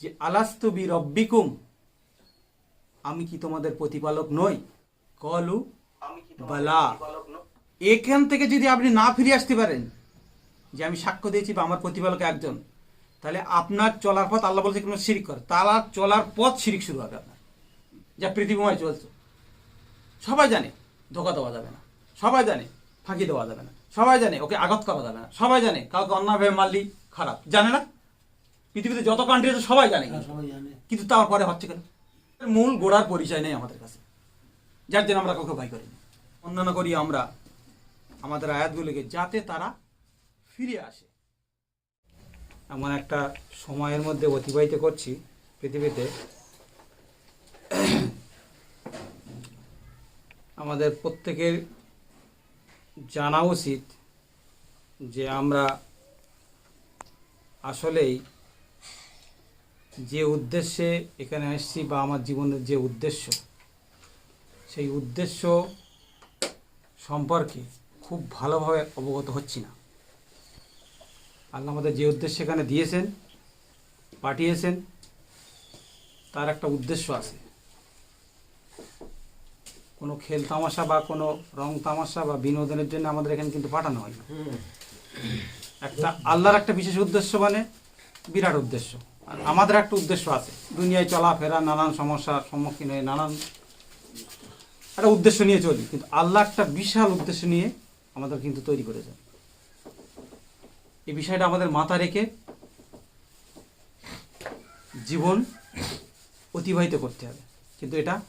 যে আলাস্তু বি রব্বিকুম আমি কি তোমাদের প্রতিপালক নই? কলু বালা। এখান থেকে যদি আপনি না ফিরে আসতে পারেন যে আমি সাক্ষ্য দিয়েছি বা আমার প্রতিপালক একজন তাহলে আপনার চলার পথ আল্লাহ বলছে কোনো শিরিক করে। তারা চলার পথ শিরিক শুরু হবে আপনার যা পৃথিবীময় চলছে। সবাই জানে ধোকা দেওয়া যাবে না। সবাই জানে ফাঁকি দেওয়া যাবে না। সবাই জানে ওকে আঘাত করা যাবে না। সবাই জানে কাউকে অন্যায়ভাবে মারলি খারাপ। জানে না? পৃথিবীতে যত কান্ট্রি আছে সবাই জানে হ্যাঁ, সবাই জানে। কিন্তু তারপরে হচ্ছে কেন? মূল গোড়ার পরিচয় নেই আমাদের কাছে। যার জন্য আমরা কাউকে ভয় করিনি অন্যান্য করি আমরা আমাদের আয়াতগুলিকে যাতে তারা ফিরে আসে। এমন একটা সময়ের মধ্যে অতিবাহিত করছি পৃথিবীতে। আমাদের প্রত্যেকের জানা উচিত যে আমরা আসলেই যে উদ্দেশ্যে এখানে এসেছি বা আমার জীবনের যে উদ্দেশ্য সেই উদ্দেশ্য সম্পর্কে খুব ভালোভাবে অবগত হচ্ছি না। আল্লাহ আমাদের যে উদ্দেশ্যে এখানে দিয়েছেন পাঠিয়েছেন তার একটা উদ্দেশ্য আছে। কোনো খেল তামাশা বা কোনো রং তামাশা বা বিনোদনের জন্য আমাদের এখানে কিন্তু পাঠানো হয় না। একটা আল্লাহর একটা বিশেষ উদ্দেশ্য মানে বিরাট উদ্দেশ্য। আমাদের একটা উদ্দেশ্য আছে। দুনিয়ায় চলাফেরা, নানান সমস্যার সম্মুখীন হয়ে নানান একটা উদ্দেশ্য নিয়ে চলি। কিন্তু আল্লাহ একটা বিশাল উদ্দেশ্য নিয়ে আমাদের কিন্তু তৈরি করেছেন। এই বিষয়টা আমাদের মাথা রেখে জীবন অতিবাহিত করতে হবে। কিন্তু এটা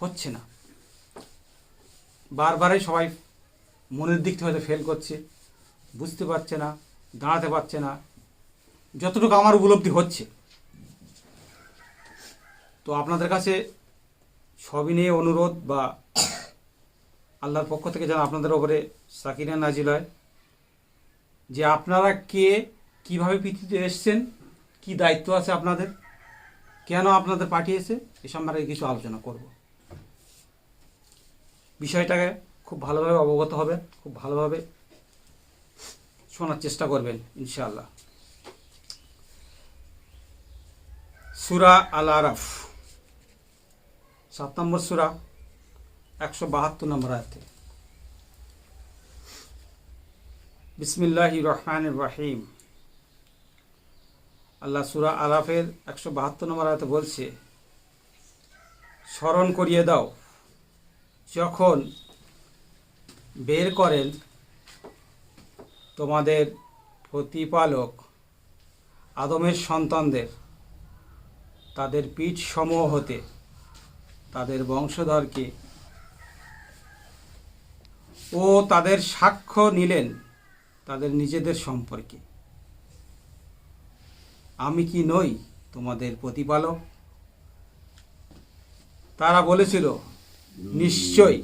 হচ্ছে না। বারবারই সবাই মনের দিক থেকে হয়তো ফেল করছে, বুঝতে পারছে না, দাঁড়াতে পারছে না। যতটুকু আমার উপলব্ধি হচ্ছে তো আপনাদের কাছে সবই নিয়ে অনুরোধ বা আল্লাহর পক্ষ থেকে যেন আপনাদের ওপরে সাকিনা নাজিল হয় যে আপনারা কে, কীভাবে পৃথিবীতে এসছেন, কি দায়িত্ব আছে আপনাদের, কেন আপনাদের পাঠিয়েছে, এ সম্পর্কে কিছু আলোচনা করব। বিষয়টাকে খুব ভালোভাবে অবগত হবে খুব ভালোভাবে শোনার চেষ্টা করবেন, ইনশাআল্লাহ। সুরা আল আরাফ সাত নম্বর সুরা একশো বাহাত্তর নম্বর আয়াতে। বিসমিল্লাহ রহমান রাহিম। আল্লাহ সুরা আলাফের একশো বাহাত্তর নম্বর আয়াতে বলছে, স্মরণ করিয়ে দাও, যখন বের করেন তোমাদের প্রতিপালক আদমের সন্তানদের, তাদের পিঠ সমূহ হতে তাদের বংশধরকে ও তাদের সাক্ষ্য নিলেন তাদের নিজেদের সম্পর্কে। আমি কি নই তোমাদের প্রতিপালক? তারা বলেছিল নিশ্চয়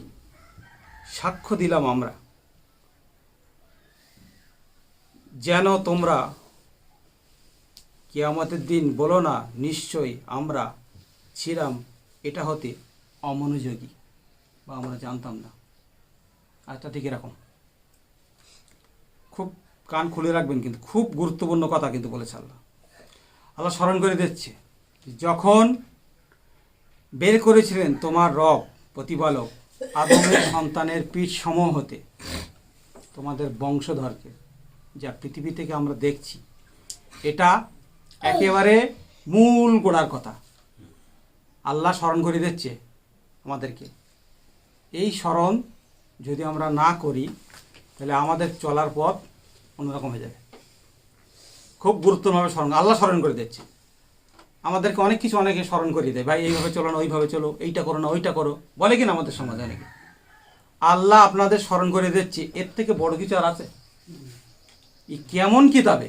সাক্ষ্য দিলাম আমরা। যেন তোমরা কিয়ামতের দিন বলো না, নিশ্চয়ই আমরা ছিলাম এটা হতে অমনোযোগী, বা আমরা জানতাম না। আচ্ছা ঠিক এরকম। খুব কান খুলে রাখবেন কিন্তু, খুব গুরুত্বপূর্ণ কথা কিন্তু বলেছে আল্লাহ। আল্লাহ স্মরণ করে দিচ্ছে যখন বের করেছিলেন তোমার রব, প্রতিপালক, আদমের সন্তানের পিঠ সমূহ হতে, তোমাদের বংশধরকে, যা পৃথিবী থেকে আমরা দেখছি, এটা একেবারে মূল গোড়ার কথা। আল্লাহ স্মরণ করে দিচ্ছে আমাদেরকে। এই স্মরণ যদি আমরা না করি, তাহলে আমাদের চলার পথ অন্যরকম হয়ে যাবে। খুব গুরুত্বভাবে স্মরণ আল্লাহ স্মরণ করে দিচ্ছে। আমাদেরকে অনেক কিছু অনেকে স্মরণ করিয়ে দেয়, ভাই, এইভাবে চলো না, ওইভাবে চলো, এইটা করো না, ওইটা করো। বলে কিনা আমাদের সমাজে অনেকে। আল্লাহ আপনাদের স্মরণ করে দিচ্ছে, এর থেকে বড় কিছু আর আছে? কেমন কিতাবে?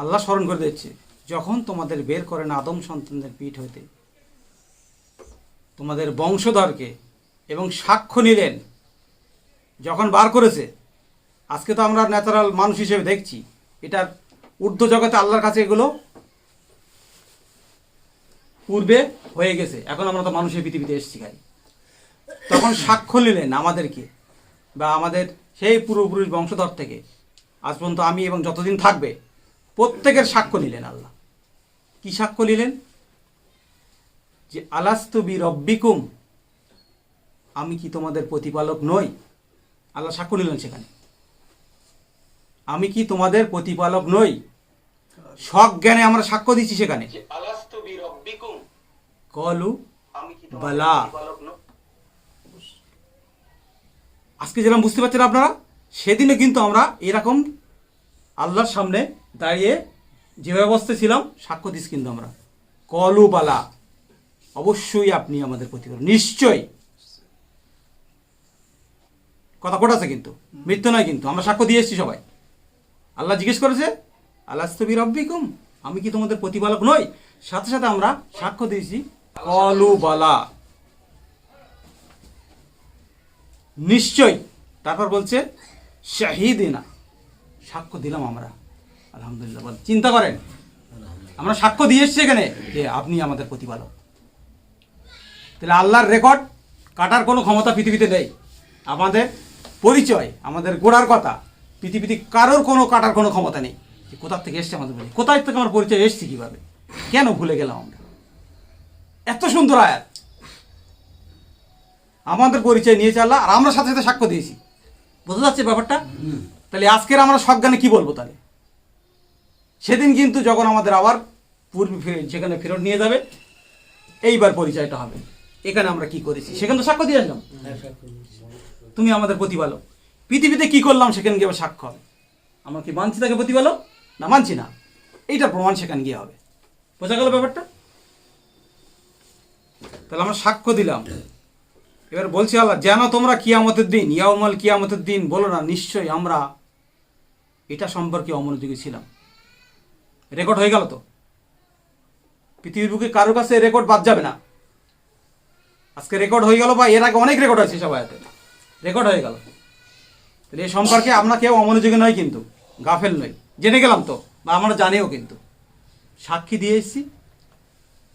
আল্লাহ স্মরণ করে দিচ্ছে। যখন তোমাদের বের করেন আদম সন্তানদের পিঠ হইতে, তোমাদের বংশধরকে এবং সাক্ষ্য নিলেন, যখন বার করেছে, আজকে তো আমরা ন্যাচারাল মানুষ হিসেবে দেখছি, এটার ঊর্ধ্ব জগতে আল্লাহর কাছে এগুলো পূর্বে হয়ে গেছে, এখন আমরা তো মানুষের পৃথিবীতে এসেছি খাই তখন সাক্ষ্য নিলেন আমাদেরকে, বা আমাদের সেই পূর্বপুরুষ বংশধর থেকে, আজ পর্যন্ত আমি এবং যতদিন থাকবে, প্রত্যেকের সাক্ষ্য নিলেন আল্লাহ। কি সাক্ষ্য নিলেন? যে আলাস্তু বি রব্বিকুম আমি কি তোমাদের প্রতিপালক নই? আল্লাহ সাক্ষ্য নিলেন সেখানে। আমি কি তোমাদের প্রতিপালক নই? সজ্ঞানে আমরা সাক্ষ্য দিচ্ছি সেখানে। কলু বালা। আজকে যেরকম বুঝতে পারছেন আপনারা সেদিনও কিন্তু আমরা এরকম আল্লাহর সামনে দাঁড়িয়ে যে অবস্থায় ছিলাম, সাক্ষ্য দিস কিন্তু আমরা। কলু বালা অবশ্যই আপনি আমাদের প্রতিপালক নিশ্চয়ই। কথা কোট আছে কিন্তু? মৃত্যু নয় কিন্তু। আমরা সাক্ষ্য দিয়ে এসেছি সবাই। আল্লাহ জিজ্ঞেস করেছে আল্লাহ স্তবি রব্বিকুম আমি কি তোমাদের প্রতিপালক নই? সাথে সাথে আমরা সাক্ষ্য দিয়েছি কলু বালা নিশ্চয় তারপর বলছে, শাহিদিনা। সাক্ষ্য দিলাম আমরা। আলহামদুলিল্লাহ বল। চিন্তা করেন। আমরা সাক্ষ্য দিয়ে এসছি এখানে যে আপনি আমাদের প্রতিপালক। তাহলে আল্লাহর রেকর্ড কাটার কোনো ক্ষমতা পৃথিবীতে নেই। আমাদের পরিচয় আমাদের গোড়ার কথা পৃথিবীতে কারোর কোনো কাটার কোনো ক্ষমতা নেই। যে কোথার থেকে এসছে আমাদের বলি কোথায় থেকে আমার পরিচয় এসছি কীভাবে? কেন ভুলে গেলাম আমরা? এত সুন্দর আয়াত। আমাদের পরিচয় নিয়েছে আল্লাহ আর আমরা সাথে সাথে সাক্ষ্য দিয়েছি। বোঝা যাচ্ছে ব্যাপারটা? তাহলে আজকের আমরা সজ্ঞানে কি বলব তাহলে? সেদিন কিন্তু যখন আমাদের আবার পূর্বে ফিরে- যেখানে ফেরত নিয়ে যাবে এইবার পরিচয়টা হবে। এখানে আমরা কি করেছি? সেখানে তো সাক্ষ্য দিয়ে আসলাম। তুমি আমাদের প্রতিপালক। পৃথিবীতে কি করলাম সেখানে গিয়ে সাক্ষ্য হবে। আমরা কি মানছি তাকে প্রতিপালক? না মানছি না। এইটার প্রমাণ সেখানে গিয়ে হবে। বোঝা গেল ব্যাপারটা? তাহলে আমরা সাক্ষ্য দিলাম। এবার বলছি আল্লাহ যেন তোমরা কিয়ামতের দিন ইয়াউমাল কিয়ামতের দিন বলো না নিশ্চয়ই আমরা এটা সম্পর্কে অমনোযোগী ছিলাম। রেকর্ড হয়ে গেল তো? পৃথিবীর বুকে কারও কাছে রেকর্ড বাদ যাবে না। আজকে রেকর্ড হয়ে গেল বা এর আগে অনেক রেকর্ড আছে সবাই হাতে রেকর্ড হয়ে গেল। তাহলে এ সম্পর্কে আমরা কেউ অমনোযোগী নয় কিন্তু, গাফেল নই। জেনে গেলাম তো, বা আমরা জানিও কিন্তু। সাক্ষী দিয়ে এসেছি।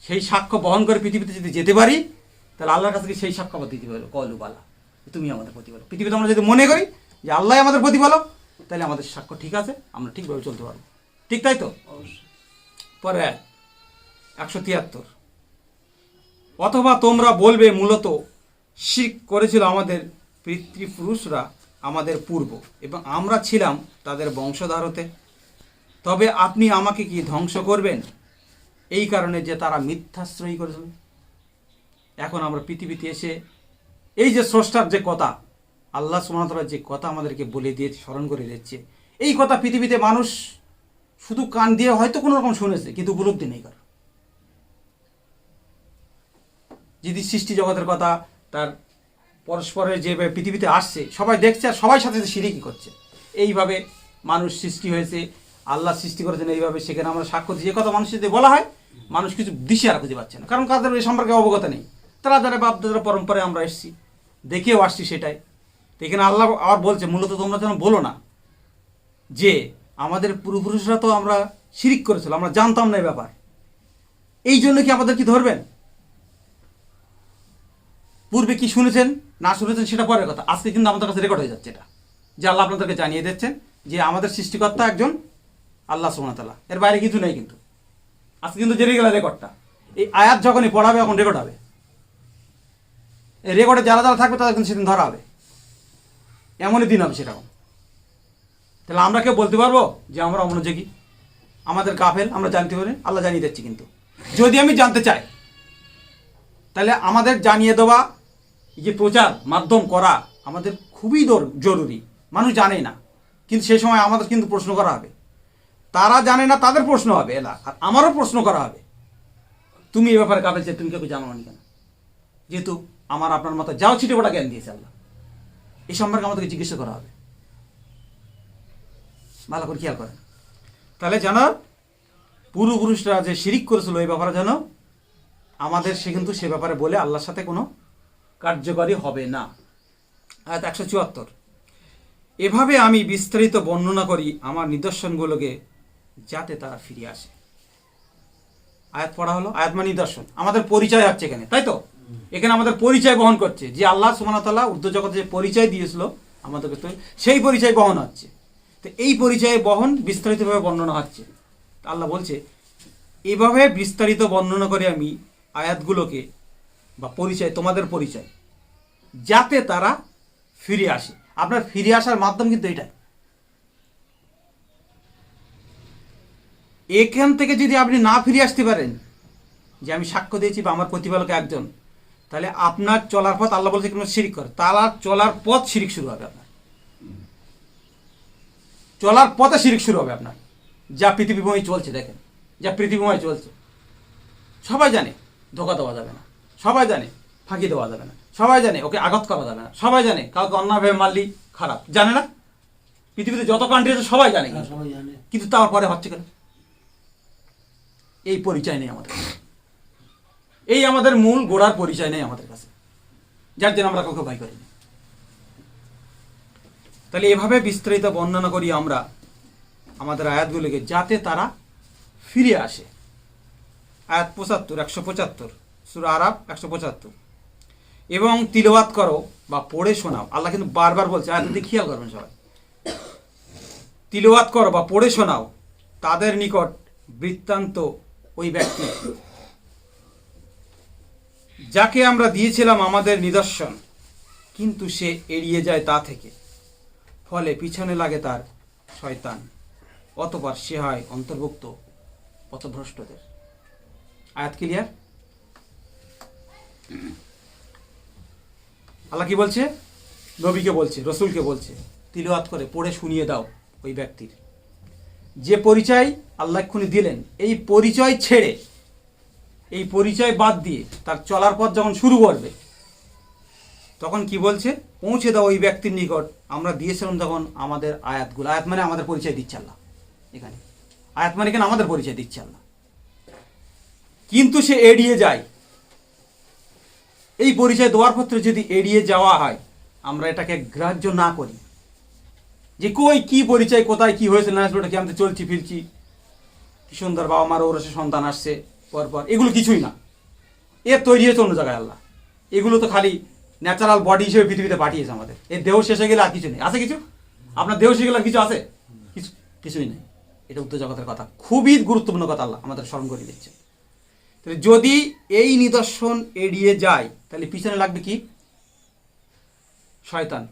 সেই সাক্ষ্য বহন করে পৃথিবীতে যদি যেতে পারি, তাহলে আল্লাহর কাছে সেই সাক্ষ্য আবার দিতে পারব কলু বালা, তুমি আমাদের প্রতিপালক। পৃথিবীতে আমরা যদি মনে করি যে আল্লাহ আমাদের প্রতিপালক, তাহলে আমাদের সাক্ষ্য ঠিক আছে, আমরা ঠিকভাবে চলতে পারব। ঠিক তাই তো? পরে একশো তিয়াত্তর। অথবা তোমরা বলবে মূলত শিখ করেছিল আমাদের পিতৃপুরুষরা আমাদের পূর্ব এবং আমরা ছিলাম তাদের বংশধর হতে তবে আপনি আমাকে কি ধ্বংস করবেন? এই কারণে যে তারা মিথ্যাশ্রয়ী করেছিল। এখন আমরা পৃথিবীতে এসে এই যে স্রষ্টার যে কথা, আল্লাহ সুমতলার যে কথা আমাদেরকে বলে দিয়ে স্মরণ করে দিচ্ছে এই কথা পৃথিবীতে মানুষ শুধু কান দিয়ে হয়তো কোনো রকম শুনেছে, কিন্তু উপলব্ধি নেই কারও। যদি সৃষ্টি জগতের কথা তার পরস্পরের যে পৃথিবীতে আসছে, সবাই দেখছে আর সবাই সাথে সাথে সিরিকি করছে। এইভাবে মানুষ সৃষ্টি হয়েছে, আল্লাহ সৃষ্টি করেছেন এইভাবে, সেখানে আমরা সাক্ষ্য যে কথা মানুষ যদি বলা হয়, মানুষ কিছু দিশে আর খুঁজে পাচ্ছে না। কারণ কাদের এই সম্পর্কে অবগত নেই। তারা যারা বাপ দাদার পরম্পরায় আমরা এসেছি, দেখেও আসছি সেটাই। এখানে আল্লাহ আবার বলছে, মূলত তোমরা যেন বলো না যে আমাদের পূর্বপুরুষরা তো আমরা শিরিক করেছিল, আমরা জানতাম না ব্যাপার। এই জন্য কি আমাদের কি ধরবেন? পূর্বে কি শুনেছেন, না শুনেছেন সেটা পরের কথা। আজকে কিন্তু আমাদের কাছে রেকর্ড হয়ে যাচ্ছে এটা। যে আল্লাহ আপনাদেরকে জানিয়ে দিচ্ছেন যে আমাদের সৃষ্টিকর্তা একজন আল্লাহ সুমতাল্লাহ এর বাইরে কিছু নেই কিন্তু। আজকে কিন্তু জেনে গেল রেকর্ডটা এই আয়াত যখনই পড়াবে এখন রেকর্ড হবে। এই রেকর্ডে যারা যারা থাকবে, তাদের কিন্তু সেদিন ধরা হবে। এমনই দিন হবে সেরকম। তাহলে আমরা কেউ বলতে পারব যে আমরা অমনোযোগী? আমাদের কাফেল আমরা জানতে পারি, আল্লাহ জানিয়ে দিচ্ছি কিন্তু। যদি আমি জানতে চাই, তাহলে আমাদের জানিয়ে দেওয়া যে প্রচার, মাধ্যম করা আমাদের খুবই জরুরি। মানুষ জানে না, কিন্তু সেই সময় আমাদের কিন্তু প্রশ্ন করা হবে। তারা জানে না, তাদের প্রশ্ন হবে, এলা। আর আমারও প্রশ্ন করা হবে। তুমি এ ব্যাপারে কাবে যে তুমি কাউকে জানো না কেন? যেহেতু আমার, আপনার মতো যাও ছিটে জ্ঞান দিয়েছে আল্লাহ। এই সম্পর্কে আমাদেরকে জিজ্ঞাসা করা হবে। ভালো করে খেয়াল করেন। তাহলে জানো পূর্বপুরুষরা যে শিরিক করেছিল এই ব্যাপারে জানো, আমাদের সে কিন্তু সে ব্যাপারে বলে আল্লাহর সাথে কোনো কার্যকরী হবে না। আয়াত একশো চুয়াত্তর। এভাবে আমি বিস্তারিত বর্ণনা করি আমার নিদর্শনগুলোকে যাতে তারা ফিরে আসে। আয়াত পড়া হলো? আয়াত মানে নিদর্শন। আমাদের পরিচয় হচ্ছে এখানে, তাই তো? এখানে আমাদের পরিচয় বহন করছে। যে আল্লাহ সুমানতাল্লাহ উর্দু জগতে যে পরিচয় দিয়েছিল আমাদেরকে, সেই পরিচয় বহন হচ্ছে। তো এই পরিচয়ে বহন বিস্তারিতভাবে বর্ণনা হচ্ছে। আল্লাহ বলছে, এভাবে বিস্তারিত বর্ণনা করে আমি আয়াতগুলোকে বা পরিচয়, তোমাদের পরিচয়, যাতে তারা ফিরে আসে। আপনার ফিরে আসার মাধ্যম কিন্তু এটাই। এখান থেকে যদি আপনি না ফিরে আসতে পারেন, যে আমি সাক্ষ্য দিয়েছি বা আমার প্রতিপালক একজন, তাহলে আপনার চলার পথ, আল্লাহ বলছে, কোনো শিরিক করে। তারা চলার পথ শিরিক শুরু হবে আপনার। চলার পথে শিরিক শুরু হবে আপনার। যা পৃথিবীময় চলছে দেখেন। যা পৃথিবীময় চলছে। সবাই জানে ধোকা দেওয়া যাবে না। সবাই জানে ফাঁকি দেওয়া যাবে না। সবাই জানে ওকে আঘাত করা যাবে না। সবাই জানে কাউকে অন্যায়ভাবে মারলি খারাপ। জানে না? পৃথিবীতে যত কান্ট্রি আছে সবাই জানে সবাই জানে। কিন্তু তারপরে হচ্ছে কেন? এই পরিচয় নেই আমাদের এই আমাদের মূল গোড়ার পরিচয় নেই আমাদের কাছে। যার জন্য আমরা কাউকে ভয় করি না। তাহলে এভাবে বিস্তারিত বর্ণনা করি আমরা আমাদের আয়াতগুলিকে, যাতে তারা ফিরে আসে। আয়াত পঁচাত্তর, একশো পঁচাত্তর, সুর আরাব একশো পঁচাত্তর। এবং তিলওয়াত করো বা পড়ে শোনাও। আল্লাহ কিন্তু বারবার বলছে, আয়াত দিকে খেয়াল করবেন সবাই। তিলওয়াত করো বা পড়ে শোনাও, তাদের নিকট বৃত্তান্ত ওই ব্যক্তি। যাকে আমরা দিয়েছিলাম আমাদের নিদর্শন, কিন্তু সে এড়িয়ে যায় তা থেকে। ফলে পিছনে লাগে তার শয়তান। অতবার সে হয় অন্তর্ভুক্ত পথভ্রষ্টদের। আয়াত ক্লিয়ার আল্লাহ কি বলছে? নবীকে বলছে, রসুলকে বলছে। তিলওয়াত করে, পড়ে শুনিয়ে দাও ওই ব্যক্তির। যে পরিচয় আল্লাহ এক্ষুনি দিলেন, এই পরিচয় ছেড়ে, এই পরিচয় বাদ দিয়ে তার চলার পথ যখন শুরু করবে তখন কি বলছে? পৌঁছে দাও ওই ব্যক্তির নিকট। আমরা দিয়েছিলাম তখন আমাদের আয়াতগুলো। আয়াত মানে আমাদের পরিচয় দিচ্ছে আল্লাহ। এখানে। আয়াত মানে কেন? আমাদের পরিচয় দিচ্ছে আল্লাহ। কিন্তু সে এড়িয়ে যায়। এই পরিচয় দেওয়ার পত্রে যদি এড়িয়ে যাওয়া হয়, আমরা এটাকে গ্রাহ্য না করি। যে কই, কি পরিচয়, কোথায়, কি হয়েছে, না ওটা কি আমি চলছি ফিরছি? কি সুন্দর বাবা মার ওরসে সন্তান আসছে, পরপর। এগুলো কিছুই না। এর তৈরি হয়েছে অন্য জায়গায় আল্লাহ। এগুলো তো খালি ন্যাচারাল বডি হিসেবে পৃথিবীতে পাঠিয়েছে আমাদের। এর দেহ শেষ হয়ে গেলে আর কিছু নেই। আছে কিছু? আপনার দেহ শেষ গেলে আর কিছু আছে? কিছু কিছুই নেই। এটা উত্তর জগতের কথা। খুবই গুরুত্বপূর্ণ কথা আল্লাহ আমাদের স্মরণ করে দিচ্ছে তাহলে যদি এই নিদর্শন এড়িয়ে যায় তাহলে পিছনে লাগবে কি? শয়তান।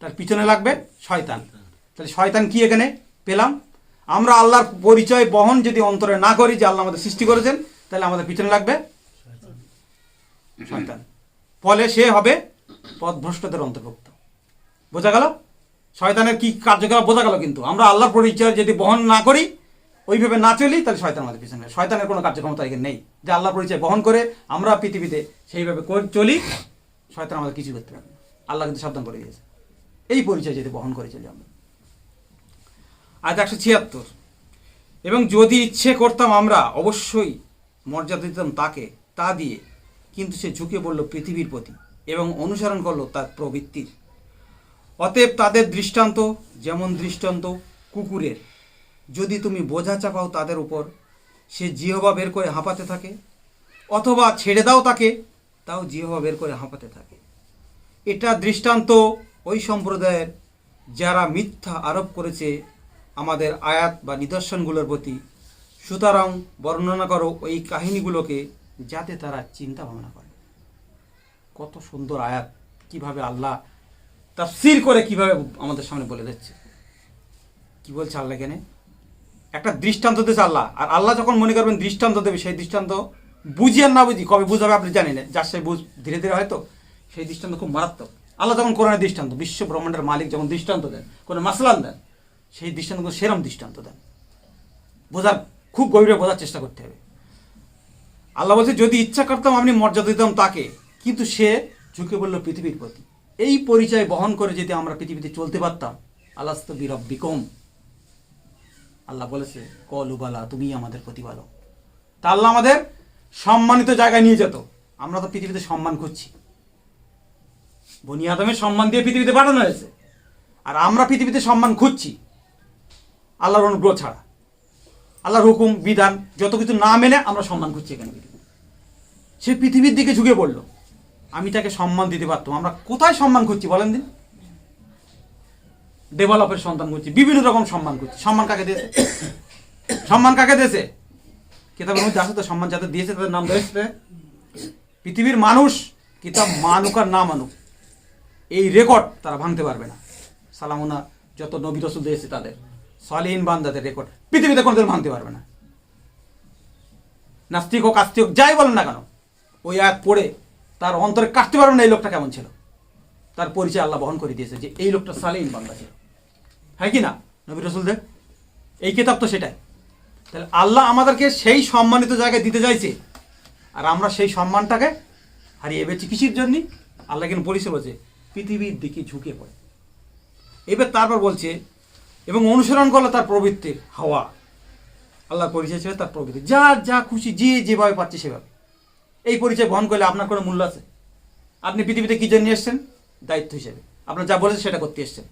তার পিছনে লাগবে শয়তান। তাহলে শয়তান কি এখানে? পেলাম। আমরা আল্লাহর পরিচয় বহন যদি অন্তরে না করি যে আল্লাহ আমাদের সৃষ্টি করেছেন তাহলে আমাদের পিছনে লাগবে শয়তান। ফলে সে হবে পথভ্রষ্টদের অন্তর্ভুক্ত। বোঝা গেল? শয়তানের কি কার্যকলাপ বোঝা গেল কিন্তু? আমরা আল্লাহর পরিচয় যদি বহন না করি, ওইভাবে না চলি, তাহলে শয়তান আমাদের পিছনে শয়তানের কোনো কার্যক্ষমতা এখানে নেই। যে আল্লাহর পরিচয় বহন করে আমরা পৃথিবীতে সেইভাবে চলি, শয়তান আমাদের কিছু করতে পারবে না। আল্লাহ কিন্তু সাবধান করে দিয়েছে। এই পরিচয় যদি বহন করে চলি আমরা। আজ একশো ছিয়াত্তর। এবং যদি ইচ্ছে করতাম আমরা অবশ্যই মর্যাদা দিতাম তাকে, তা দিয়ে কিন্তু সে ঝুঁকে পড়ল পৃথিবীর প্রতি এবং অনুসরণ করল তার প্রবৃত্তির। অতএব তাদের দৃষ্টান্ত যেমন দৃষ্টান্ত কুকুরের, যদি তুমি বোঝা চাপাও তাদের উপর, সে জিহবা বের করে হাঁপাতে থাকে, অথবা ছেড়ে দাও তাকে, তাও জিহবা বের করে হাঁপাতে থাকে। এটা দৃষ্টান্ত ওই সম্প্রদায়ের যারা মিথ্যা আরোপ করেছে আমাদের আয়াত বা নিদর্শনগুলোর প্রতি। সুতরাং বর্ণনা করো ওই কাহিনীগুলোকে যাতে তারা চিন্তা ভাবনা করে। কত সুন্দর আয়াত, কীভাবে আল্লাহ তাফসির করে কীভাবে আমাদের সামনে বলে দিচ্ছে। কি বলছে আল্লাহ এখানে? একটা দৃষ্টান্ত দিয়েছে আল্লাহ। আর আল্লাহ যখন মনে করবেন দৃষ্টান্ত দেবে, সেই দৃষ্টান্ত বুঝি আর না বুঝি, কবে বুঝাবে আপনি জানেন না। যার সেই বুঝ ধীরে ধীরে হয়তো সেই দৃষ্টান্ত খুব মারাত্মক। আল্লাহ যখন কোরআনের দৃষ্টান্ত, বিশ্ব ব্রহ্মাণ্ডের মালিক যখন দৃষ্টান্ত দেন, কোনো মাসলান দেন, সেই দৃষ্টান্ত সেরম দৃষ্টান্ত দেন। বোঝার, খুব গভীরে বোঝার চেষ্টা করতে হবে। আল্লাহ বলছে, যদি ইচ্ছা করতাম আপনি মর্যাদা দিতাম তাকে। কিন্তু সে ঝুঁকে বলল পৃথিবীর প্রতি। এই পরিচয় বহন করে যদি আমরা পৃথিবীতে চলতে পারতাম আল্লাহ তো বীরব বিকম আল্লাহ বলেছে কলুবালা তুমি আমাদের প্রতিপালক। তা আল্লাহ আমাদের সম্মানিত জায়গায় নিয়ে যেত। আমরা তো পৃথিবীতে সম্মান করছি বনি আদমের সম্মান দিয়ে পৃথিবীতে পাঠানো হয়েছে। আর আমরা পৃথিবীতে সম্মান খুঁজছি। আল্লাহর অনুগ্রহ ছাড়া। আল্লাহর হুকুম, বিধান, যত কিছু না মেনে আমরা সম্মান করছি এখানে। সে পৃথিবীর দিকে ঝুঁকে পড়ল। আমি তাকে সম্মান দিতে পারতাম। আমরা কোথায় সম্মান করছি বলেন দিন? ডেভেলপের সন্তান করছি বিভিন্ন রকম সম্মান করছি সম্মান কাকে দিয়েছে? সম্মান কাকে দিয়েছে? কিতাবের মধ্যে আছে তো, সম্মান যাদের দিয়েছে তাদের নাম দিয়েছে পৃথিবীর মানুষ, কিতাব মানুক আর না মানুক, এই রেকর্ড তারা ভাঙতে পারবে না। সালামুনা, যত নবী রসুল দিয়েছে তাদের। সলিন বান্দাদের রেকর্ড পৃথিবীতে কোনোদিন ভাঙতে পারবে না। নাস্তিক হোক, আস্তিক যাই বলেন না কেন, ওই এক পড়ে তার অন্তরে কাটতে পারবে না এই লোকটা কেমন ছিল। তার পরিচয় আল্লাহ বহন করে দিয়েছে যে এই লোকটা সালেইন বান্দা ছিল। হ্যাঁ কি না নবী রসুলদের? এই কিতাব তো সেটাই। তাহলে আল্লাহ আমাদেরকে সেই সম্মানিত জায়গায় দিতে চাইছে। আর আমরা সেই সম্মানটাকে হারিয়ে বেছি কিসির জন্য? আল্লাহ কিন্তু বলেছে বলছে পৃথিবীর দিকে ঝুঁকে পড়ে। এবার তারপর বলছে এবং অনুসরণ করলে তার প্রবৃত্তির হাওয়া। আল্লাহ পরিচয় ছিল তার প্রবৃত্তি। যা যা খুশি, যে যেভাবে পাচ্ছে সেভাবে। এই পরিচয় বহন করলে আপনার কোনো মূল্য আছে? আপনি পৃথিবীতে কী জন্য এসছেন? দায়িত্ব হিসেবে। আপনার যা বলেছেন সেটা করতে এসছেন।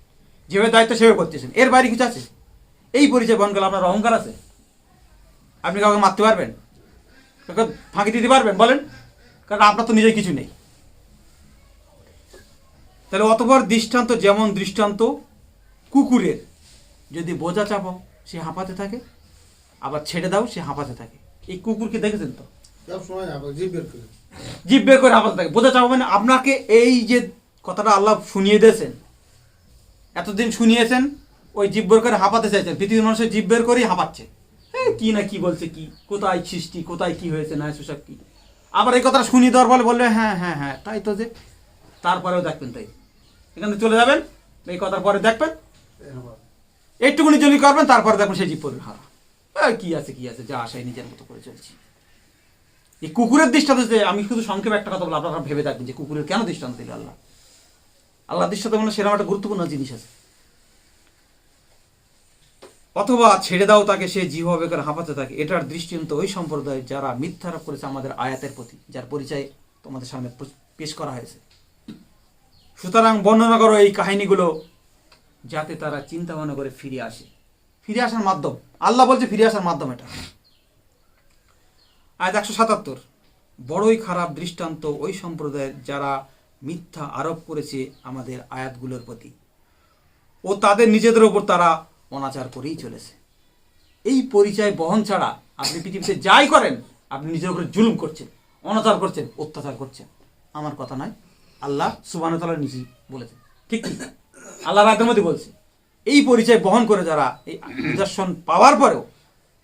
যেভাবে দায়িত্ব সেভাবে করতে এসছেন। এর বাইরে কিছু আছে? এই পরিচয় বহন করলে আপনার অহংকার আছে? আপনি কাউকে মারতে পারবেন? কাউকে ফাঁকি দিতে পারবেন? বলেন। কারণ আপনার তো নিজের কিছু নেই। তাহলে অতপর দৃষ্টান্ত যেমন দৃষ্টান্ত কুকুরের যদি বোঝা চাপাও সে হাঁপাতে থাকে আবার ছেড়ে দাও সে হাঁপাতে থাকে। এই কুকুরকে দেখেছেন তো? জিভ বের করে। হাঁপাতে থাকে। বোঝা চাপাবে মানে আপনাকে এই যে কথাটা আল্লাহ শুনিয়ে দিয়েছেন এতদিন শুনিয়েছেন ওই জিভ বের করে হাঁপাতে চাইছেন। পৃথিবীর মানুষের জিভ বের করেই হাঁপাচ্ছে। এ, কি না কি বলছে কি কোথায় সৃষ্টি কোথায় কি হয়েছে না সেসব কি। আবার এই কথাটা শুনিয়ে দেওয়ার বলে বললে হ্যাঁ হ্যাঁ হ্যাঁ তাই তো যে। তারপরেও দেখবেন তাই। এখানে চলে যাবেন এই কথার পরে দেখবেন। আবার একটুকুনি জমি করবেন, তারপরে দেখুন সেই জীব পড়বে হারা কি আছে কি আছে, যা আশায় নিজের মতো করে চলছি। এই কুকুরের দৃষ্টান্ত যে, আমি শুধু সংক্ষেপে একটা কথা বলব আপনারা ভেবে দেখবেন যে কুকুরের কেন দৃষ্টান্ত দিল আল্লাহ? আল্লাহ দৃষ্টান্ত মানে সেরকম একটা গুরুত্বপূর্ণ জিনিস আছে। অথবা ছেড়ে দাও তাকে, সে জীবভাবে করে হাঁপাতে থাকে। এটার দৃষ্টান্ত ওই সম্প্রদায় যারা মিথ্যারোপ করেছে আমাদের আয়াতের প্রতি, যার পরিচয় তোমাদের সামনে পেশ করা হয়েছে। সুতরাং বর্ণনা করো এই কাহিনীগুলো। যাতে তারা চিন্তা ভাবনা করে ফিরে আসে। ফিরে আসার মাধ্যম। আল্লাহ বলছে ফিরে আসার মাধ্যম এটা। আয়াত একশো সাতাত্তর। বড়ই খারাপ দৃষ্টান্ত ওই সম্প্রদায়ের যারা মিথ্যা আরোপ করেছে আমাদের আয়াতগুলোর প্রতি। ও তাদের নিজেদের ওপর তারা অনাচার করেই চলেছে। এই পরিচয় বহন ছাড়া আপনি পৃথিবীতে যাই করেন, আপনি নিজের উপরে জুলুম করছেন, অনাচার করছেন, অত্যাচার করছেন। আমার কথা নয়। আল্লাহ সুবান তালা নিজেই বলেছেন। ঠিক কি? আল্লাহ রাতের মধ্যে বলছে এই পরিচয় বহন করে যারা এই নিদর্শন পাওয়ার পরেও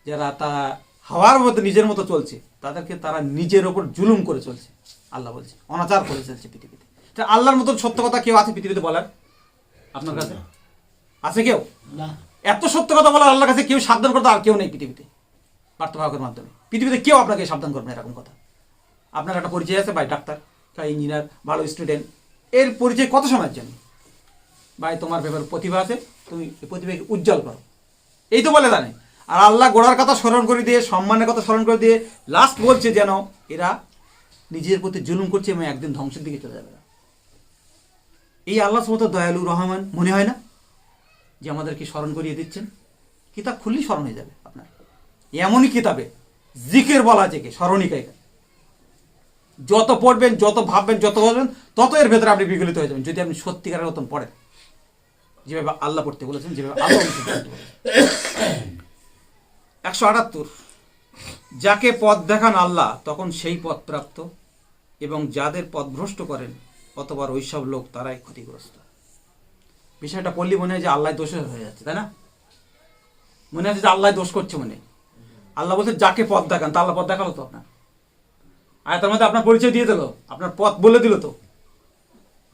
যারা তা হাওয়ার মতো নিজের মতো চলছে তাদেরকে তারা নিজের ওপর জুলুম করে চলছে আল্লাহ বলছে অনাচার করে চলছে পৃথিবীতে। তা আল্লাহর মতন সত্য কথা কেউ আছে পৃথিবীতে বলার? আপনার কাছে? আছে কেউ? না। এত সত্য কথা বলার আল্লাহর কাছে কেউ সাবধান করতে আর কেউ নেই পৃথিবীতে বার্তাবাহকের মাধ্যমে। পৃথিবীতে কেউ আপনাকে সাবধান করবে না এরকম কথা। আপনার একটা পরিচয় আছে ভাই ডাক্তার বা ইঞ্জিনিয়ার ভালো স্টুডেন্ট এর পরিচয় কত সময়ের জন্য? ভাই, তোমার ব্যাপারে প্রতিভা আছে, তুমি প্রতিভাকে উজ্জ্বল করো। এই তো বলে জানে আর আল্লাহ গোড়ার কথা স্মরণ করে দিয়ে, সম্মানের কথা স্মরণ করে দিয়ে লাস্ট বলছে যেন এরা নিজের প্রতি জুলুম করছে এবং একদিন ধ্বংসের দিকে চলে যাবে। এই আল্লাহ সমত দয়ালু রহমান মনে হয় না যে আমাদেরকে স্মরণ করিয়ে দিচ্ছেন? কিতাব খুললেই স্মরণ হয়ে যাবে আপনার। এমনই কিতাবে, জিকের বলা আছে কি এটা যত পড়বেন, যত ভাববেন, যত বলবেন, তত এর ভেতরে আপনি বিগলিত হয়ে যাবেন, যদি আপনি সত্যিকারের মতন পড়েন। যেভাবে আল্লাহ পড়তে বলেছেন, যেভাবে আল্লাহ একশো আটাত্তর। যাকে পথ দেখান আল্লাহ, তখন সেই পথ প্রাপ্ত এবং যাদের পথ ভ্রষ্ট করেন অথবা ওইসব লোক তারাই ক্ষতিগ্রস্ত। বিষয়টা পড়লি মনে হয় যে আল্লাহ দোষে হয়ে যাচ্ছে, তাই না? মনে হচ্ছে যে আল্লাহ দোষ করছে মনে। আল্লাহ বলছে, যাকে পথ দেখান, তা আল্লাহ পথ দেখাল তো আপনার। আয়তার মধ্যে আপনার পরিচয় দিয়ে দিল, আপনার পথ বলে দিল তো।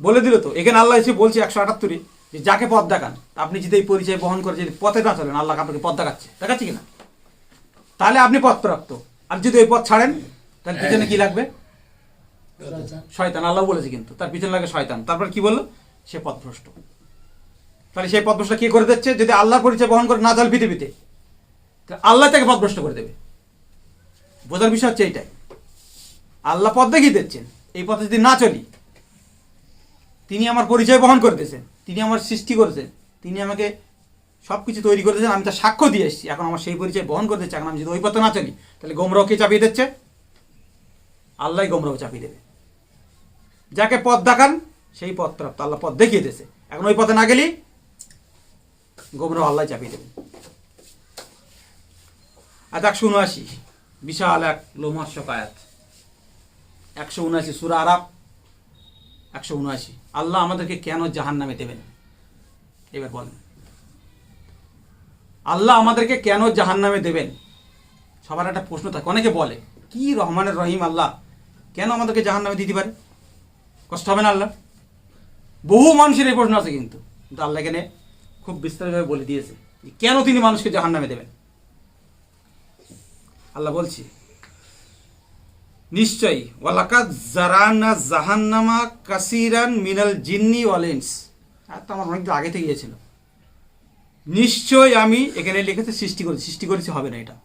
বলে দিল তো। এখানে আল্লাহ এসে বলছে একশো আটাত্তরে। যে যাকে পথ দেখান, আপনি যদি এই পরিচয় বহন করে যদি পথে না চলেন, আল্লাহ আপনাকে পথ দেখাচ্ছে। দেখাচ্ছে কিনা? তাহলে আপনি পথ প্রাপ্ত আর যদি ওই পথ ছাড়েন, তাহলে পিছনে কি লাগবে? শয়তান। আল্লাহ বলেছে কিন্তু, তার পিছনে লাগে শয়তান। তারপর কি বলল? সে পথভ্রষ্ট। তাহলে সেই পথভ্রষ্ট কে করে দিচ্ছে? যদি আল্লাহর পরিচয় বহন করে না চলে পৃথিবীতে। আল্লাহ তাকে পথভ্রষ্ট করে দেবে। বোঝার বিষয় হচ্ছে এইটাই। আল্লাহ পথ দেখিয়ে দিচ্ছেন। এই পথে যদি না চলি তিনি আমার পরিচয় বহন করতেছেন তিনি আমার সৃষ্টি করেছেন, তিনি আমাকে সব কিছু তৈরি করেছেন আমি তার সাক্ষ্য দিয়ে এসেছি। এখন আমার সেই পরিচয় বহন করতে চাই এখন আমি যদি ওই পথে না চলি, তাহলে গোমরাও কে চাপিয়ে দিচ্ছে? আল্লাহ গোমরাও চাপিয়ে দেবে। যাকে পথ দেখান, সেই পথ প্রাপ্ত, আল্লাহ পথ দেখিয়ে দিয়েছে। এখন ওই পথে না গেলি গোমরাও আল্লাহ চাপিয়ে দেবে। আজ একশো উনআশি বিশাল এক লোমহর্ষক একশো উনআশি, সুরা আরাব একশো উনআশি। আল্লাহ আমাদেরকে কেন জাহান নামে দেবেন? এবার বলেন। আল্লাহ আমাদেরকে কেন জাহান নামে দেবেন? সবার একটা প্রশ্ন থাকে। অনেকে বলে, কি রহমানের রহিম আল্লাহ? কেন আমাদেরকে জাহান নামে দিতে পারে? কষ্ট হবে না আল্লাহ? বহু মানুষের এই প্রশ্ন আছে কিন্তু। কিন্তু আল্লাহ এখানে খুব বিস্তারিতভাবে বলে দিয়েছে কেন তিনি মানুষকে জাহান নামে দেবেন? আল্লাহ বলছি নিশ্চয়ই। ওয়ালাকাত জারানা জাহান্নামা কাসিরান মিনাল জিন্নি ওয়ালেন্স আর তো আমার অনেক আগে থেকে গিয়েছিল। নিশ্চয় আমি এখানে লিখেছে সৃষ্টি করেছি। সৃষ্টি করেছি হবে না এটা।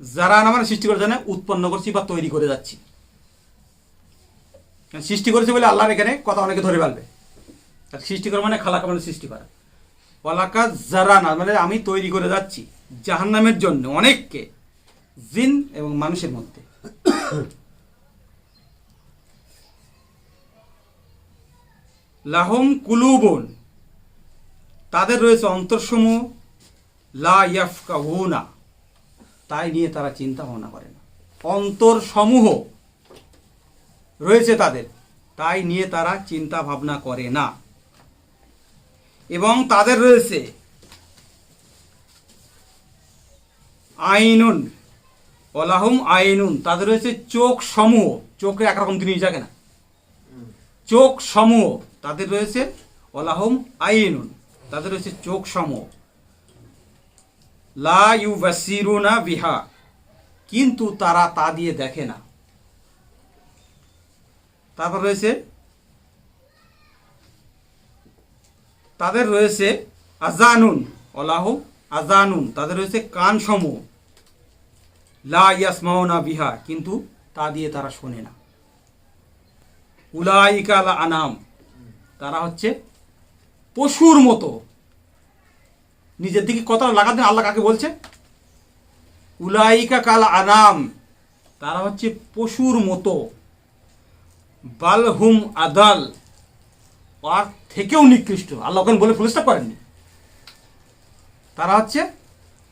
যারা আমার সৃষ্টি করে জানে উৎপন্ন করছি বা তৈরি করে যাচ্ছি। সৃষ্টি করেছে বলে আল্লাহর এখানে কথা অনেকে ধরে ফেলবে। সৃষ্টি করা মানে খালাকা মানে সৃষ্টি করা। ওয়ালাকা জারানা মানে আমি তৈরি করে যাচ্ছি জাহান্নামের জন্য অনেককে জিন এবং মানুষের মধ্যে। লাহম কুলুবন। তাদের রয়েছে অন্তরসমূহ লা ইয়াফকাহুনা। তাই নিয়ে তারা চিন্তা ভাবনা করে না। অন্তর সমূহ রয়েছে তাদের। তাই নিয়ে তারা চিন্তা ভাবনা করে না। এবং তাদের রয়েছে আইনুন। ওলাহুম আইনুন, তাদের রয়েছে চোখ সমূহ, চোখে একরকম জিনিস থাকে না। চোখ সমূহ, তাদের রয়েছে ওলাহুম আইনুন, তাদের রয়েছে চোখ সমূহ। লা ইউবাসিরুনা বিহা, কিন্তু তারা তা দিয়ে দেখে না। তারপর রয়েছে তাদের রয়েছে আজানুন অলাহ আজানুন, তাদের রয়েছে কান সমূহ লা ইয়াসমাউনা বিহা, কিন্তু তা দিয়ে তারা শোনে না। উলাইকা লা আনাম, তারা হচ্ছে পশুর মতো। নিজের দিকে কথা লাগাতে আল্লাহ কাকে বলছে? উলাইকা কাল আনাম, তারা হচ্ছে পশুর মতো। বালহুম আদাল, আর থেকেও নিকৃষ্ট। আল্লাহ ওখানে বলে ফুলস্টপ করেননি। তারা হচ্ছে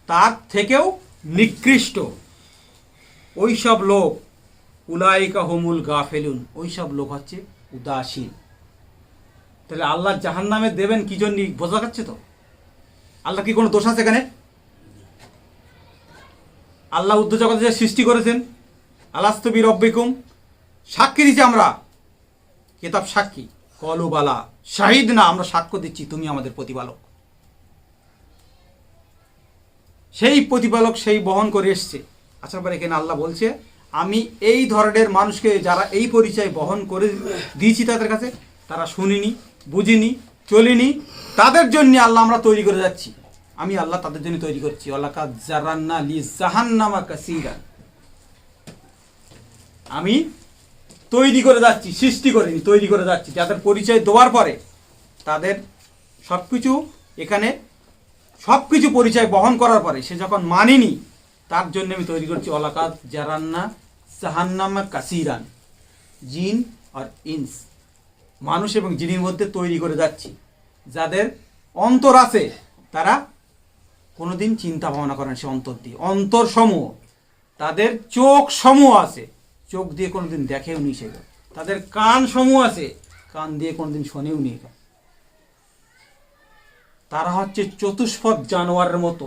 তার থেকেও নিকৃষ্ট। ওই সব লোক, উলাইকা হোমুল গাফেলুন ওই সব লোক হচ্ছে উদাসীন। তাহলে আল্লাহ জাহান নামে দেবেন কি জন্য? বোঝা যাচ্ছে তো? আল্লাহ কি কোনো দোষ আছে এখানে? আল্লাহ উদ্ধ জগতে যে সৃষ্টি করেছেন আলাস্তবি রব্বিকুম সাক্ষী দিচ্ছি আমরা। কেতাব সাক্ষী। কলুবালা শাহিদ না, আমরা সাক্ষ্য দিচ্ছি, তুমি আমাদের প্রতিপালক। সেই প্রতিপালক সেই বহন করে এসছে। আসার পরে এখানে আল্লাহ বলছে, আমি এই ধরনের মানুষকে যারা এই পরিচয় বহন করে দিয়েছি তাদের কাছে, তারা শুনিনি, বুঝিনি, চলিনি, তাদের জন্য আল্লাহ আমরা তৈরি করে যাচ্ছি। আমি আল্লাহ তাদের জন্য তৈরি করছি। লি জাহান্নামা আমি তৈরি করে যাচ্ছি, সৃষ্টি করিনি, তৈরি করে যাচ্ছি। যাদের পরিচয় দেওয়ার পরে তাদের সব কিছু এখানে সব কিছু পরিচয় বহন করার পরে সে যখন মানিনি তার জন্য আমি তৈরি করছি অলাকাত জারান্না, জাহান্নামা কাসিরান, জিন আর ইনস। মানুষ এবং জিনের মধ্যে তৈরি করে যাচ্ছি। যাদের অন্তর আছে, তারা কোনোদিন চিন্তা ভাবনা করেন সে অন্তর দিয়ে। অন্তর সমূহ। তাদের চোখ সমূহ আছে। চোখ দিয়ে কোনোদিন দেখেও নি সেটা তাদের কান সমূহ আছে। কান দিয়ে কোনোদিন শোনেও নি তারা হচ্ছে চতুষ্পদ জানোয়ারের মতো।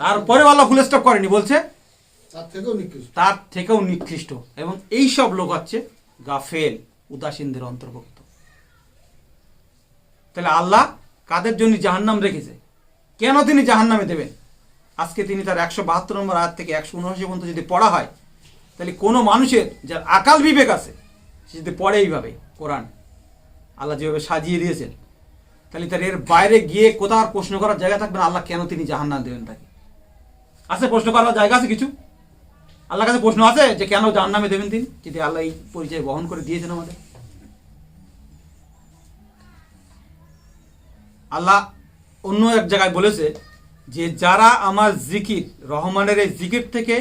তারপরে আল্লাহ ফুল স্টপ করেনি বলছে তার থেকেও নিকৃষ্ট। তার থেকেও নিকৃষ্ট। এবং এই সব লোক হচ্ছে গাফেল উদাসীনদের অন্তর্ভুক্ত। তাহলে আল্লাহ কাদের জন্য জাহান্নাম রেখেছে? কেন তিনি জাহান্নামে দেবেন? আজকে তিনি তার একশো বাহাত্তর নম্বর আয়াত থেকে একশো উনআশি পর্যন্ত যদি পড়া হয় তাহলে কোনো মানুষের যার আকাল বিবেক আছে সে যদি পড়ে এইভাবে কোরআন আল্লাহ যেভাবে সাজিয়ে দিয়েছেন তাহলে তার এর বাইরে গিয়ে কোথাও আর প্রশ্ন করার জায়গা থাকবে না আল্লাহ কেন তিনি জাহান্নাম দেবেন তাকে? আছে প্রশ্ন করার জায়গা আছে কিছু? আল্লাহর কাছে প্রশ্ন আছে যে কেন জাহান নামে দেবেন তিনি? যদি আল্লাহ এই পরিচয় বহন করে দিয়েছেন আমাদের। আল্লাহ অন্য এক জায়গায় বলেছে যে যারা আমার জিকির, রহমানের এই জিকির থেকে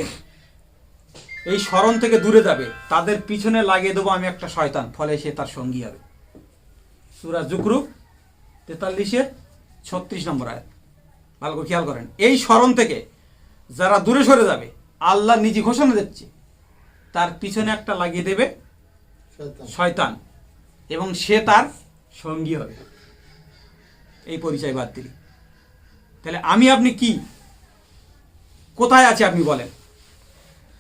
এই স্মরণ থেকে দূরে যাবে, তাদের পিছনে লাগিয়ে দেবো আমি একটা শয়তান, ফলে সে তার সঙ্গী হবে। সুরা জুকরু তেতাল্লিশের ছত্রিশ নম্বর আয়াত। ভালো খেয়াল করেন। এই স্মরণ থেকে যারা দূরে সরে যাবে আল্লাহ নিজে ঘোষণা দিচ্ছে তার পিছনে একটা লাগিয়ে দেবে শয়তান। এবং সে তার সঙ্গী হবে। এই পরিচয় বাদ দিলি। তাহলে আমি আপনি কি? কোথায় আছে আপনি বলেন।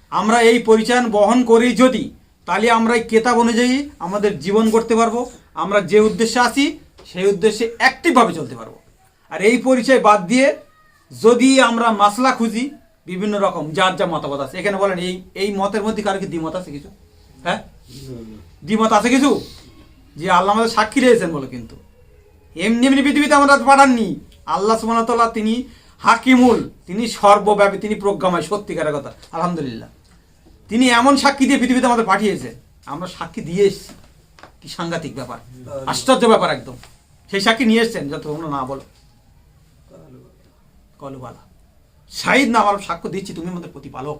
আমরা এই পরিচয় বহন করি যদি তাহলে আমরা এই কেতাব অনুযায়ী আমাদের জীবন করতে পারব আমরা যে উদ্দেশ্যে আছি সেই উদ্দেশ্যে অ্যাক্টিভভাবে চলতে পারব। আর এই পরিচয় বাদ দিয়ে যদি আমরা মাসলা খুঁজি বিভিন্ন রকম, যার যা মতামত আছে। এখানে বলেন, এই এই মতের মধ্যে কারও কি দ্বিমত আছে কিছু? হ্যাঁ? দ্বিমত আছে কিছু? যে আল্লাহ আমাদের সাক্ষী রয়েছেন বলে কিন্তু। এমনি এমনি পৃথিবীতে আমরা পাঠাননি। আল্লাহ সুমনতল্লাহ তিনি হাকিমুল, তিনি সর্বব্যাপী, তিনি প্রজ্ঞাময়, সত্যিকারের কথা। আলহামদুলিল্লাহ। তিনি এমন সাক্ষী দিয়ে পৃথিবীতে আমাদের পাঠিয়েছেন আমরা সাক্ষী দিয়ে এসেছি। কি সাংঘাতিক ব্যাপার। আশ্চর্য ব্যাপার একদম। সেই সাক্ষী নিয়ে এসছেন যত না বলো। কলবালা। শাহিদ না আমার সাক্ষ্য দিচ্ছি, তুমি আমাদের প্রতিপালক।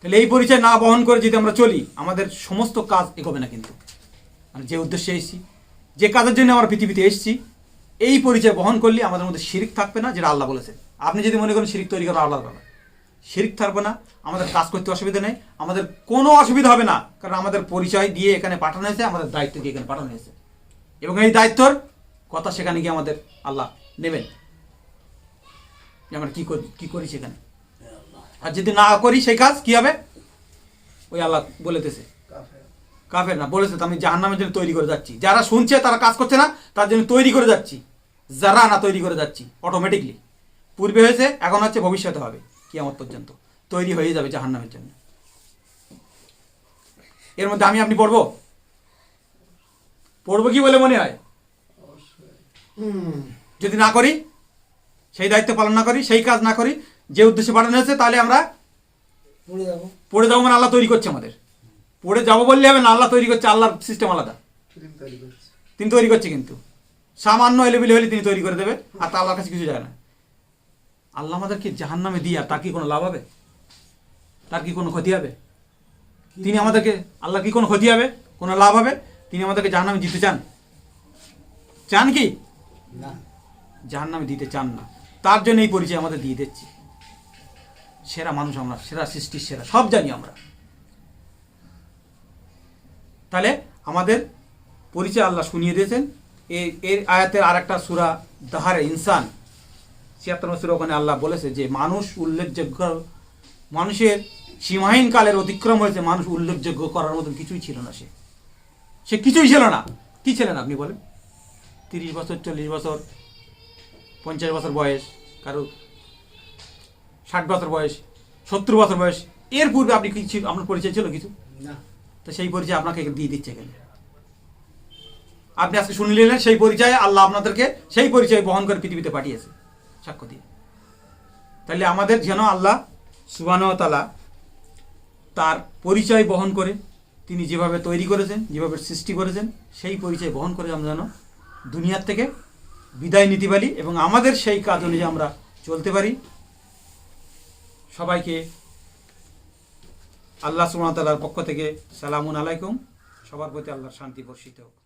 তাহলে এই পরিচয় না বহন করে যদি আমরা চলি, আমাদের সমস্ত কাজ এগোবে না কিন্তু। মানে যে উদ্দেশ্যে এসেছি, যে কাজের জন্য আমরা পৃথিবীতে এসেছি, এই পরিচয় বহন করলে আমাদের মধ্যে শিরিক থাকবে না, যেটা আল্লাহ বলেছেন। আপনি যদি মনে করেন শিরিক তৈরি করা আল্লাহ ব্যাপার শিরিক থাকবে না, আমাদের কাজ করতে অসুবিধা নেই, আমাদের কোনো অসুবিধা হবে না, কারণ আমাদের পরিচয় দিয়ে এখানে পাঠানো হয়েছে, আমাদের দায়িত্ব দিয়ে এখানে পাঠানো হয়েছে। এবং এই দায়িত্বর কথা সেখানে গিয়ে আমাদের আল্লাহ নেবেন। আমরা কি করি কি করি সেখানে? আর যদি না করি সেই কাজ কি হবে? ওই আল্লাহ বলেতেছে। কাফের। না বলেছে তো আমি জাহান্নামের জন্য তৈরি করে যাচ্ছি। যারা শুনছে তারা কাজ করছে না তার জন্য তৈরি করে যাচ্ছি। যারা না তৈরি করে যাচ্ছি অটোমেটিকলি পূর্বে হয়েছে এখন হচ্ছে ভবিষ্যতে হবে কি আমার পর্যন্ত। তৈরি হয়ে যাবে জাহান্নামের জন্য। এর মধ্যে আমি আপনি পড়ব? পড়ব কি বলে মনে হয়? হুম। যদি না করি সেই দায়িত্ব পালন না করি সেই কাজ না করি যে উদ্দেশ্যে পাঠানো হয়েছে তাহলে আমরা পড়ে যাব। মানে আল্লাহ তৈরি করছে আমাদের। পড়ে যাব বললে হবে না আল্লাহ তৈরি করছে আল্লাহর সিস্টেম আলাদা। তিনি তৈরি করছে। কিন্তু। সামান্য এলেবেলে হলে তিনি তৈরি করে দেবে আর তা আল্লাহর কাছে কিছু যায় না। আল্লাহ আমাদেরকে জাহান নামে দিয়ে আর তার কি কোনো লাভ হবে? তার কি কোনো ক্ষতি হবে? তিনি আমাদেরকে আল্লাহ কি কোনো ক্ষতি হবে? কোনো লাভ হবে? তিনি আমাদেরকে জাহান নামে দিতে চান। চান কি? না। জাহান নামে দিতে চান না। তার জন্য এই পরিচয় আমাদের দিয়ে দিচ্ছি। সেরা মানুষ আমরা, সেরা সৃষ্টির সেরা, সব জানি আমরা। তাহলে আমাদের পরিচয় আল্লাহ শুনিয়ে দিয়েছেন। এই এর আয়াতের আর একটা সুরা দাহারে ইনসান, ছিয়াত্তর সুরা, ওখানে আল্লাহ বলেছে যে, মানুষ উল্লেখযোগ্য, মানুষের সীমাহীন কালের অতিক্রম হয়েছে, মানুষ উল্লেখযোগ্য করার মতন কিছুই ছিল না সে। সে কিছুই ছিল না। কি ছিলেন আপনি বলেন? তিরিশ বছর, চল্লিশ বছর পঞ্চাশ বছর বয়স কারও ষাট বছর বয়স সত্তর বছর বয়স এর পূর্বে আপনি কি ছিল আপনার পরিচয় ছিল কিছু? না। তো সেই পরিচয় আপনাকে দিয়ে দিচ্ছে এখানে। আপনি আজকে শুনে নিলেন সেই পরিচয় আল্লাহ আপনাদেরকে সেই পরিচয় বহন করে পৃথিবীতে পাঠিয়েছে সাক্ষ্য দিয়ে। তাহলে আমাদের যেন আল্লাহ সুবানতালা তার পরিচয় বহন করে তিনি যেভাবে তৈরি করেছেন যেভাবে সৃষ্টি করেছেন সেই পরিচয় বহন করে আমরা যেন দুনিয়ার থেকে বিদায় নিতে পারি এবং আমাদের সেই কাজ অনুযায়ী আমরা চলতে পারি। সবাইকে আল্লাহ সুমতালার পক্ষ থেকে সালামুন আলাইকুম। সবার প্রতি আল্লাহর শান্তি বর্ষিত হোক।